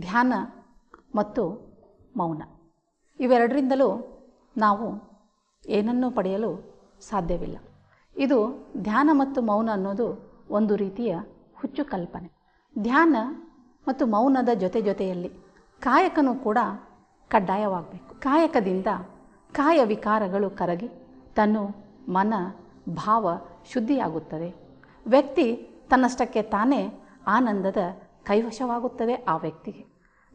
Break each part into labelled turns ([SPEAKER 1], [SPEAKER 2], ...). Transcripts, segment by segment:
[SPEAKER 1] ಧ್ಯಾನ ಮತ್ತು ಮೌನ. ಇವೆರಡರಿಂದಲೂ ನಾವು ಏನನ್ನೂ ಪಡೆಯಲು ಸಾಧ್ಯವಿಲ್ಲ. ಇದು ಧ್ಯಾನ ಮತ್ತು ಮೌನ ಅನ್ನೋದು ಒಂದು ರೀತಿಯ ಹುಚ್ಚು ಕಲ್ಪನೆ. ಧ್ಯಾನ ಮತ್ತು ಮೌನದ ಜೊತೆ ಜೊತೆಯಲ್ಲಿ ಕಾಯಕನೂ ಕೂಡ ಕಡ್ಡಾಯವಾಗಬೇಕು. ಕಾಯಕದಿಂದ ಕಾಯ ವಿಕಾರಗಳು ಕರಗಿ ತನ್ನು ಮನ ಭಾವ ಶುದ್ಧಿಯಾಗುತ್ತದೆ. ವ್ಯಕ್ತಿ ತನ್ನಷ್ಟಕ್ಕೆ ತಾನೇ ಆನಂದದ ಕೈವಶವಾಗುತ್ತದೆ ಆ ವ್ಯಕ್ತಿಗೆ.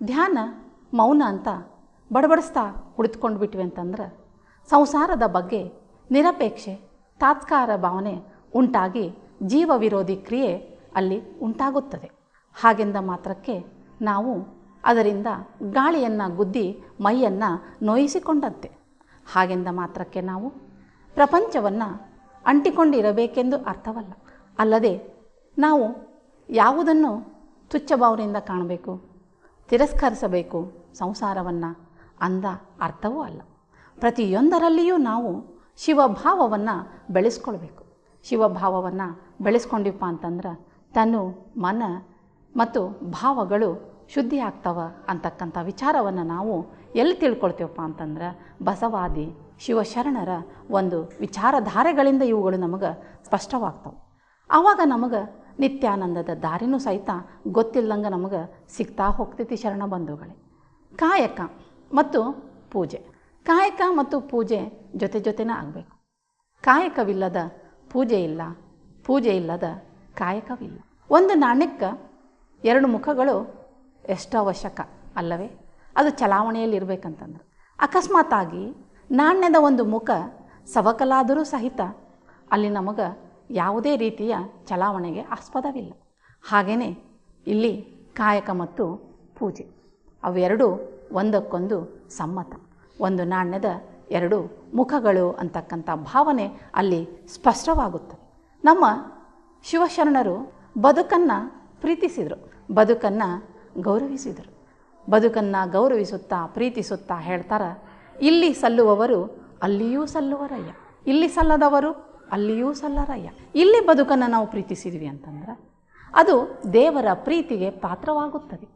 [SPEAKER 1] ಧ್ಯಾನ, ಮೌನ ಅಂತ ಬಡಬಡಿಸ್ತಾ ಕುಳಿತುಕೊಂಡು ಬಿಟ್ವಿ ಅಂತಂದ್ರೆ ಸಂಸಾರದ ಬಗ್ಗೆ ನಿರಪೇಕ್ಷೆ, ತಾತ್ಕಾರ ಭಾವನೆ ಉಂಟಾಗಿ ಜೀವ ವಿರೋಧಿ ಕ್ರಿಯೆ ಅಲ್ಲಿ ಉಂಟಾಗುತ್ತದೆ. ಹಾಗೆಂದ ಮಾತ್ರಕ್ಕೆ ನಾವು ಅದರಿಂದ ಗಾಳಿಯನ್ನು ಗುದ್ದಿ ಮೈಯನ್ನು ನೋಯಿಸಿಕೊಂಡಂತೆ. ಹಾಗೆಂದ ಮಾತ್ರಕ್ಕೆ ನಾವು ಪ್ರಪಂಚವನ್ನು ಅಂಟಿಕೊಂಡಿರಬೇಕೆಂದು ಅರ್ಥವಲ್ಲ. ಅಲ್ಲದೆ ನಾವು ಯಾವುದನ್ನು ತುಚ್ಛ ಭಾವನೆಯಿಂದ ಕಾಣಬೇಕು, ತಿರಸ್ಕರಿಸಬೇಕು ಸಂಸಾರವನ್ನು ಅಂದ ಅರ್ಥವೂ ಅಲ್ಲ. ಪ್ರತಿಯೊಂದರಲ್ಲಿಯೂ ನಾವು ಶಿವಭಾವವನ್ನು ಬೆಳೆಸ್ಕೊಳ್ಬೇಕು. ಶಿವಭಾವವನ್ನು ಬೆಳೆಸ್ಕೊಂಡಿಪ್ಪ ಅಂತಂದ್ರೆ ತನು ಮನ ಮತ್ತು ಭಾವಗಳು ಶುದ್ಧಿ ಆಗ್ತವೆ ಅಂತಕ್ಕಂಥ ವಿಚಾರವನ್ನು ನಾವು ಎಲ್ಲಿ ತಿಳ್ಕೊಳ್ತೀವಪ್ಪ ಅಂತಂದ್ರೆ ಬಸವಾದಿ, ಶಿವಶರಣರ ಒಂದು ವಿಚಾರಧಾರೆಗಳಿಂದ ಇವುಗಳು ನಮಗೆ ಸ್ಪಷ್ಟವಾಗ್ತವೆ. ಆವಾಗ ನಮಗೆ ನಿತ್ಯಾನಂದದ ದಾರಿನೂ ಸಹಿತ ಗೊತ್ತಿಲ್ಲದಂಗೆ ನಮಗೆ ಸಿಗ್ತಾ ಹೋಗ್ತೈತಿ ಶರಣ ಬಂಧುಗಳೇ. ಕಾಯಕ ಮತ್ತು ಪೂಜೆ. ಕಾಯಕ ಮತ್ತು ಪೂಜೆ ಜೊತೆ ಜೊತೆನೇ ಆಗಬೇಕು. ಕಾಯಕವಿಲ್ಲದ ಪೂಜೆ ಇಲ್ಲ, ಪೂಜೆ ಇಲ್ಲದ ಕಾಯಕವಿಲ್ಲ. ಒಂದು ನಾಣ್ಯಕ್ಕೆ ಎರಡು ಮುಖಗಳು ಎಷ್ಟು ಅವಶ್ಯಕ ಅಲ್ಲವೇ? ಅದು ಚಲಾವಣೆಯಲ್ಲಿ ಇರಬೇಕಂತಂದ್ರೆ. ಅಕಸ್ಮಾತಾಗಿ ನಾಣ್ಯದ ಒಂದು ಮುಖ ಸವಕಲಾದರೂ ಸಹಿತ ಅಲ್ಲಿ ನಮಗೆ ಯಾವುದೇ ರೀತಿಯ ಚಲಾವಣೆಗೆ ಆಸ್ಪದವಿಲ್ಲ. ಹಾಗೆಯೇ ಇಲ್ಲಿ ಕಾಯಕ ಮತ್ತು ಪೂಜೆ. ಅವೆರಡೂ ಒಂದಕ್ಕೊಂದು ಸಮ್ಮತ. ಒಂದು ನಾಣ್ಯದ ಎರಡು ಮುಖಗಳು ಅಂತಕ್ಕಂಥ ಭಾವನೆ ಅಲ್ಲಿ ಸ್ಪಷ್ಟವಾಗುತ್ತದೆ. ನಮ್ಮ ಶಿವಶರಣರು ಬದುಕನ್ನು ಪ್ರೀತಿಸಿದರು. ಬದುಕನ್ನು ಗೌರವಿಸಿದರು. ಬದುಕನ್ನು ಗೌರವಿಸುತ್ತಾ ಪ್ರೀತಿಸುತ್ತಾ ಹೇಳ್ತಾರೆ, ಇಲ್ಲಿ ಸಲ್ಲುವವರು ಅಲ್ಲಿಯೂ ಸಲ್ಲುವರಯ್ಯ. ಇಲ್ಲಿ ಸಲ್ಲದವರು ಅಲ್ಲಿಯೂ ಸಲ್ಲರಯ್ಯ. ಇಲ್ಲಿ ಬದುಕನ್ನು ನಾವು ಪ್ರೀತಿಸಿದ್ವಿ ಅಂತಂದ್ರೆ ಅದು ದೇವರ ಪ್ರೀತಿಗೆ ಪಾತ್ರವಾಗುತ್ತದೆ.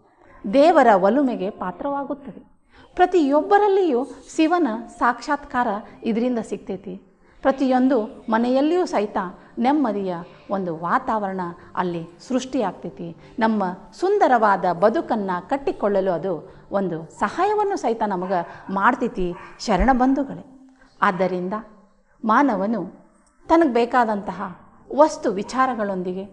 [SPEAKER 1] ದೇವರ ಒಲುಮೆಗೆ ಪಾತ್ರವಾಗುತ್ತದೆ. ಪ್ರತಿಯೊಬ್ಬರಲ್ಲಿಯೂ ಶಿವನ ಸಾಕ್ಷಾತ್ಕಾರ ಇದರಿಂದ ಸಿಗ್ತೈತಿ. ಪ್ರತಿಯೊಂದು ಮನೆಯಲ್ಲಿಯೂ ಸಹಿತ ನೆಮ್ಮದಿಯ ಒಂದು ವಾತಾವರಣ ಅಲ್ಲಿ ಸೃಷ್ಟಿಯಾಗ್ತೈತಿ. ನಮ್ಮ ಸುಂದರವಾದ ಬದುಕನ್ನು ಕಟ್ಟಿಕೊಳ್ಳಲು ಅದು ಒಂದು ಸಹಾಯವನ್ನು ಸಹಿತ ನಮಗೆ ಮಾಡ್ತೈತಿ ಶರಣ ಬಂಧುಗಳೇ. ಆದ್ದರಿಂದ ಮಾನವನು ತನಗೆ ಬೇಕಾದಂತಹ ವಸ್ತು ವಿಚಾರಗಳೊಂದಿಗೆ,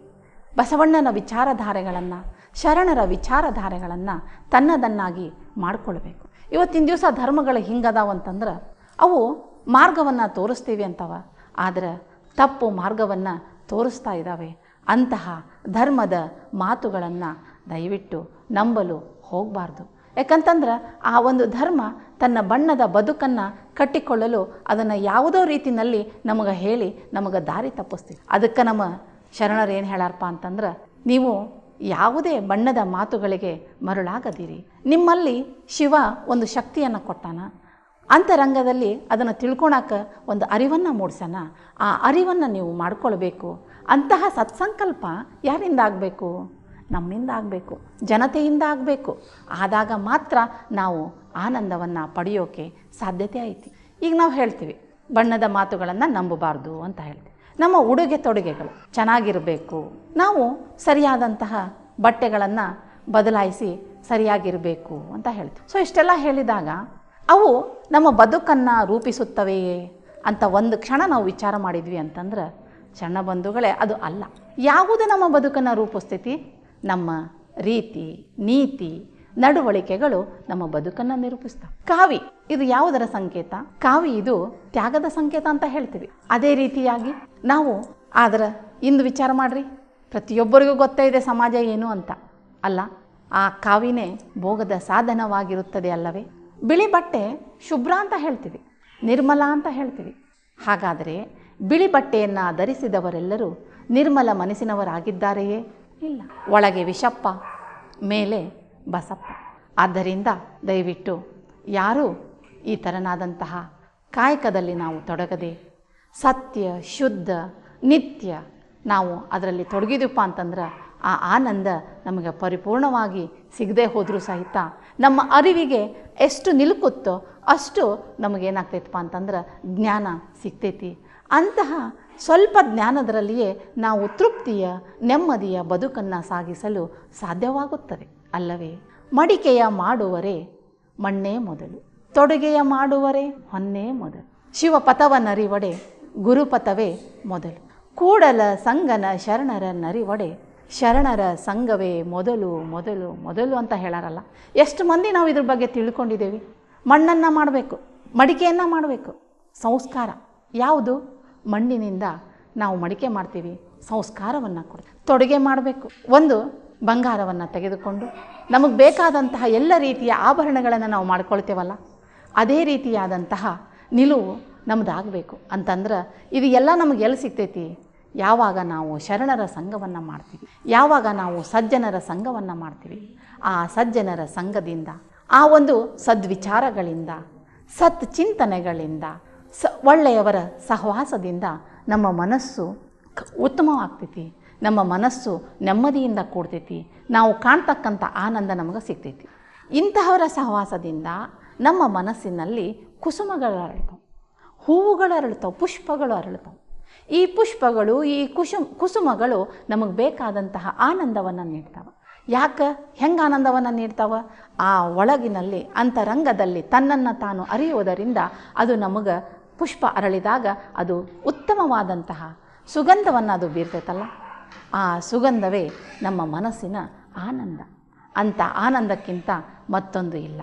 [SPEAKER 1] ಬಸವಣ್ಣನ ವಿಚಾರಧಾರೆಗಳನ್ನು, ಶರಣರ ವಿಚಾರಧಾರೆಗಳನ್ನು ತನ್ನದನ್ನಾಗಿ ಮಾಡಿಕೊಳ್ಬೇಕು. ಇವತ್ತಿನ ದಿವಸ ಧರ್ಮಗಳು ಹಿಂಗದಾವ ಅಂತಂದ್ರೆ, ಅವು ಮಾರ್ಗವನ್ನು ತೋರಿಸ್ತೀವಿ ಅಂತವ. ಆದರೆ ತಪ್ಪು ಮಾರ್ಗವನ್ನು ತೋರಿಸ್ತಾ ಇದ್ದಾವೆ ಅಂತಹ ಧರ್ಮದ ಮಾತುಗಳನ್ನು ದಯವಿಟ್ಟು ನಂಬಲು ಹೋಗಬಾರ್ದು. ಯಾಕಂತಂದ್ರೆ ಆ ಒಂದು ಧರ್ಮ ತನ್ನ ಬಣ್ಣದ ಬದುಕನ್ನು ಕಟ್ಟಿಕೊಳ್ಳಲು ಅದನ್ನು ಯಾವುದೋ ರೀತಿಯಲ್ಲಿ ನಮಗೆ ಹೇಳಿ ನಮಗೆ ದಾರಿ ತಪ್ಪಿಸ್ತೀವಿ. ಅದಕ್ಕೆ ನಮ್ಮ ಶರಣರು ಏನು ಹೇಳಾರಪ್ಪ ಅಂತಂದ್ರೆ ನೀವು ಯಾವುದೇ ಬಣ್ಣದ ಮಾತುಗಳಿಗೆ ಮರುಳಾಗದಿರಿ. ನಿಮ್ಮಲ್ಲಿ ಶಿವ ಒಂದು ಶಕ್ತಿಯನ್ನು ಕೊಟ್ಟಾನ. ಅಂತರಂಗದಲ್ಲಿ ಅದನ್ನು ತಿಳ್ಕೊಳಕ್ಕೆ ಒಂದು ಅರಿವನ್ನು ಮೂಡ್ಸೋಣ ಆ ಅರಿವನ್ನು ನೀವು ಮಾಡಿಕೊಳ್ಬೇಕು. ಅಂತಹ ಸತ್ಸಂಕಲ್ಪ ಯಾರಿಂದ ಆಗಬೇಕು? ನಮ್ಮಿಂದ ಆಗಬೇಕು, ಜನತೆಯಿಂದ ಆಗಬೇಕು. ಆದಾಗ ಮಾತ್ರ ನಾವು ಆನಂದವನ್ನು ಪಡೆಯೋಕೆ ಸಾಧ್ಯತೆ ಐತಿ. ಈಗ ನಾವು ಹೇಳ್ತೀವಿ, ಬಣ್ಣದ ಮಾತುಗಳನ್ನು ನಂಬಬಾರ್ದು ಅಂತ ಹೇಳ್ತೀವಿ. ನಮ್ಮ ಉಡುಗೆ ತೊಡುಗೆಗಳು ಚೆನ್ನಾಗಿರಬೇಕು. ನಾವು ಸರಿಯಾದಂತಹ ಬಟ್ಟೆಗಳನ್ನು ಬದಲಾಯಿಸಿ ಸರಿಯಾಗಿರಬೇಕು ಅಂತ ಹೇಳ್ತೀವಿ. ಸೊ ಇಷ್ಟೆಲ್ಲ ಹೇಳಿದಾಗ ಅವು ನಮ್ಮ ಬದುಕನ್ನು ರೂಪಿಸುತ್ತವೆಯೇ ಅಂತ ಒಂದು ಕ್ಷಣ ನಾವು ವಿಚಾರ ಮಾಡಿದ್ವಿ ಅಂತಂದ್ರೆ ಬಂಧುಗಳೇ ಅದು ಅಲ್ಲ. ಯಾವುದು ನಮ್ಮ ಬದುಕನ್ನು ರೂಪಿಸ್ತೈತಿ? ನಮ್ಮ ರೀತಿ, ನೀತಿ, ನಡವಳಿಕೆಗಳು ನಮ್ಮ ಬದುಕನ್ನು ನಿರೂಪಿಸ್ತವೆ. ಕಾವಿ, ಇದು ಯಾವುದರ ಸಂಕೇತ? ಕಾವಿ ಇದು ತ್ಯಾಗದ ಸಂಕೇತ ಅಂತ ಹೇಳ್ತೀವಿ. ಅದೇ ರೀತಿಯಾಗಿ ನಾವು ಆದ್ರ ಇಂದು ವಿಚಾರ ಮಾಡ್ರಿ. ಪ್ರತಿಯೊಬ್ಬರಿಗೂ ಗೊತ್ತೇ ಇದೆ ಸಮಾಜ ಏನು ಅಂತ. ಅಲ್ಲ, ಆ ಕಾವಿನೇ ಭೋಗದ ಸಾಧನವಾಗಿರುತ್ತದೆ ಅಲ್ಲವೇ? ಬಿಳಿ ಬಟ್ಟೆ ಶುಭ್ರ ಅಂತ ಹೇಳ್ತೀವಿ, ನಿರ್ಮಲ ಅಂತ ಹೇಳ್ತೀವಿ. ಹಾಗಾದರೆ ಬಿಳಿ ಬಟ್ಟೆಯನ್ನು ಧರಿಸಿದವರೆಲ್ಲರೂ ನಿರ್ಮಲ ಮನಸ್ಸಿನವರಾಗಿದ್ದಾರೆಯೇ? ಇಲ್ಲ. ಒಳಗೆ ವಿಷಪ್ಪ, ಮೇಲೆ ಬಸಪ್ಪ. ಆದ್ದರಿಂದ ದಯವಿಟ್ಟು ಯಾರೂ ಈ ಥರನಾದಂತಹ ಕಾಯಕದಲ್ಲಿ ನಾವು ತೊಡಗದೆ ಸತ್ಯ, ಶುದ್ಧ, ನಿತ್ಯ ನಾವು ಅದರಲ್ಲಿ ತೊಡಗಿದ್ವಪ್ಪ ಅಂತಂದ್ರೆ ಆ ಆನಂದ ನಮಗೆ ಪರಿಪೂರ್ಣವಾಗಿ ಸಿಗದೆ ಹೋದರೂ ಸಹಿತ ನಮ್ಮ ಅರಿವಿಗೆ ಎಷ್ಟು ನಿಲುಕುತ್ತೋ ಅಷ್ಟು ನಮಗೇನಾಗ್ತೈತಪ್ಪ ಅಂತಂದ್ರೆ ಜ್ಞಾನ ಸಿಗ್ತೈತಿ. ಅಂತಹ ಸ್ವಲ್ಪ ಜ್ಞಾನದರಲ್ಲಿಯೇ ನಾವು ತೃಪ್ತಿಯ, ನೆಮ್ಮದಿಯ ಬದುಕನ್ನು ಸಾಗಿಸಲು ಸಾಧ್ಯವಾಗುತ್ತದೆ, ಅಲ್ಲವೇ? ಮಡಿಕೆಯ ಮಾಡುವರೆ ಮಣ್ಣೇ ಮೊದಲು, ತೊಡುಗೆಯ ಮಾಡುವರೆ ಹೊನ್ನೇ ಮೊದಲು, ಶಿವಪಥವ ನರಿವಡೆ ಗುರುಪಥವೇ ಮೊದಲು, ಕೂಡಲ ಸಂಗನ ಶರಣರ ನರಿವಡೆ ಶರಣರ ಸಂಘವೇ ಮೊದಲು ಮೊದಲು ಮೊದಲು ಅಂತ ಹೇಳಾರಲ್ಲ? ಎಷ್ಟು ಮಂದಿ ನಾವು ಇದ್ರ ಬಗ್ಗೆ ತಿಳ್ಕೊಂಡಿದ್ದೇವೆ? ಮಣ್ಣನ್ನು ಮಾಡಬೇಕು, ಮಡಿಕೆಯನ್ನು ಮಾಡಬೇಕು, ಸಂಸ್ಕಾರ ಯಾವುದು? ಮಣ್ಣಿನಿಂದ ನಾವು ಮಡಿಕೆ ಮಾಡ್ತೀವಿ, ಸಂಸ್ಕಾರವನ್ನು ಕೊಡ್ತೀವಿ. ತೊಡುಗೆ ಮಾಡಬೇಕು. ಒಂದು, ಬಂಗಾರವನ್ನು ತೆಗೆದುಕೊಂಡು, ನಮಗೆ ಬೇಕಾದಂತಹ ಎಲ್ಲ ರೀತಿಯ ಆಭರಣಗಳನ್ನು ನಾವು ಮಾಡ್ಕೊಳ್ತೇವಲ್ಲ, ಅದೇ ರೀತಿಯಾದಂತಹ ನಿಲುವು ನಮ್ದಾಗಬೇಕು. ಅಂತಂದ್ರೆ, ಇದು ಎಲ್ಲ ನಮಗೆ ಎಲ್ಲಿ ಸಿಗ್ತೈತಿ? ಯಾವಾಗ ನಾವು ಶರಣರ ಸಂಘವನ್ನು ಮಾಡ್ತೀವಿ, ಯಾವಾಗ ನಾವು ಸಜ್ಜನರ ಸಂಘವನ್ನು ಮಾಡ್ತೀವಿ, ಆ ಸಜ್ಜನರ ಸಂಘದಿಂದ, ಆ ಒಂದು ಸದ್ವಿಚಾರಗಳಿಂದ ಸತ್ ಚಿಂತನೆಗಳಿಂದ ಸ ಒಳ್ಳೆಯವರ ಸಹವಾಸದಿಂದ ನಮ್ಮ ಮನಸ್ಸು ಉತ್ತಮವಾಗ್ತೈತಿ. ನಮ್ಮ ಮನಸ್ಸು ನೆಮ್ಮದಿಯಿಂದ ಕೂಡ್ತೈತಿ. ನಾವು ಕಾಣ್ತಕ್ಕಂಥ ಆನಂದ ನಮಗೆ ಸಿಗ್ತೈತಿ. ಇಂತಹವರ ಸಹವಾಸದಿಂದ ನಮ್ಮ ಮನಸ್ಸಿನಲ್ಲಿ ಕುಸುಮಗಳು ಅರಳ್ತವೆ. ಹೂವುಗಳು ಅರಳ್ತಾವೆ, ಪುಷ್ಪಗಳು ಅರಳ್ತಾವೆ. ಈ ಪುಷ್ಪಗಳು, ಈ ಕುಸುಮ ಕುಸುಮಗಳು ನಮಗೆ ಬೇಕಾದಂತಹ ಆನಂದವನ್ನು ನೀಡ್ತಾವೆ. ಯಾಕೆ? ಹೆಂಗೆ ಆನಂದವನ್ನು ನೀಡ್ತಾವೆ? ಆ ಒಳಗಿನಲ್ಲಿ, ಅಂತರಂಗದಲ್ಲಿ ತನ್ನನ್ನು ತಾನು ಅರಿಯುವುದರಿಂದ ಅದು ನಮಗೆ ಪುಷ್ಪ ಅರಳಿದಾಗ ಅದು ಉತ್ತಮವಾದಂತಹ ಸುಗಂಧವನ್ನು ಅದು ಬೀರ್ತೈತಲ್ಲ? ಆ ಸುಗಂಧವೇ ನಮ್ಮ ಮನಸ್ಸಿನ ಆನಂದ. ಅಂಥ ಆನಂದಕ್ಕಿಂತ ಮತ್ತೊಂದು ಇಲ್ಲ.